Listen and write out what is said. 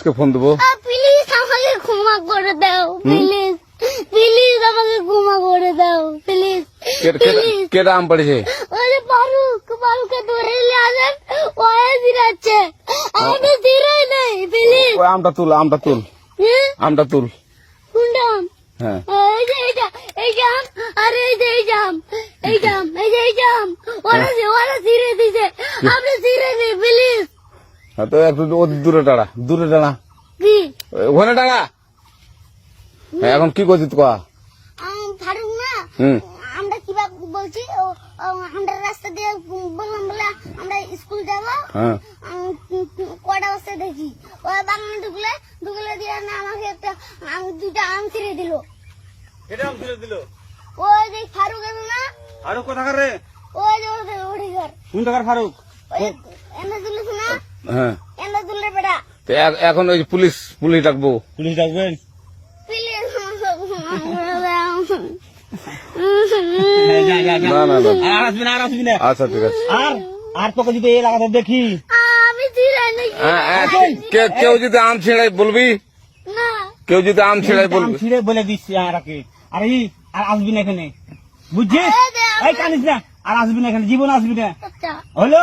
পুলিশকে ফোন দেবো। প্লিজ আমাকে ক্ষমা করে দাও প্লিজ প্লিজ আমাকে ক্ষমা করে দাও প্লিজ কে- কেটা আম পড়েছে? যে ফারুক ফারুককে ধরে নিয়ে আসেন দিরাচ্ছে আমি দিরাই নেই প্লিজ ওই আমটা তুল আমটা তুল। আমটা তুল। কোনটা হ্যাঁ। এই যে এইটা এই জাম আর এই যে এই জাম এই জাম এই যে এই জাম ওরা যে ওরা ছিঁড়ে দিছে। আপনি ছিঁড়ে নেই প্লিজ হ্যাঁ, তো একটু দূরে টাড়া দূরে টাড়া কি? ওখানে টাড়া হ্যাঁ, এখন কি করছিস কয়া আম, ফারুক না? আমরা কীভাবে বলছি আমরা রাস্তা দিয়ে বললাম বলে আমরা স্কুল যাব। হ্যাঁ। কটা বস্তা দেখি। ওই বাগানে ঢুকলে ঢুকলে দিয়ে না আমাকে একটা দুটা আম ছিঁড়ে দিল। আম দিল? ওই যে ফারুক আছে না ফারুক কোথাকার রে? ওই যে ওদের ঘর। কোন টাকার ফারুক? ওই এনে না হ্যাঁ। তো এখন ওই পুলিশ পুলিশ ডাকবো। পুলিশ ডাকবেন প্লিজ আমাকে ক্ষমা করে দাও হ্যাঁ, যা যা যা। না না না। আর আসবি না আর আসবি না। আচ্ছা ঠিক আছে। আর আর তোকে যদি এই লাগাতে দেখি? হ্যাঁ, কেউ যদি আম ছিঁড়াই বলবি? কেউ যদি আম ছিঁড়াই বলবি? ছিঁড়ে বলে দিচ্ছি আর কি আর আর আসবি না এখানে। বুঝছিস? এই কানিস না। আর আসবি না এখানে জীবন আসবি না। আচ্ছা। হলো?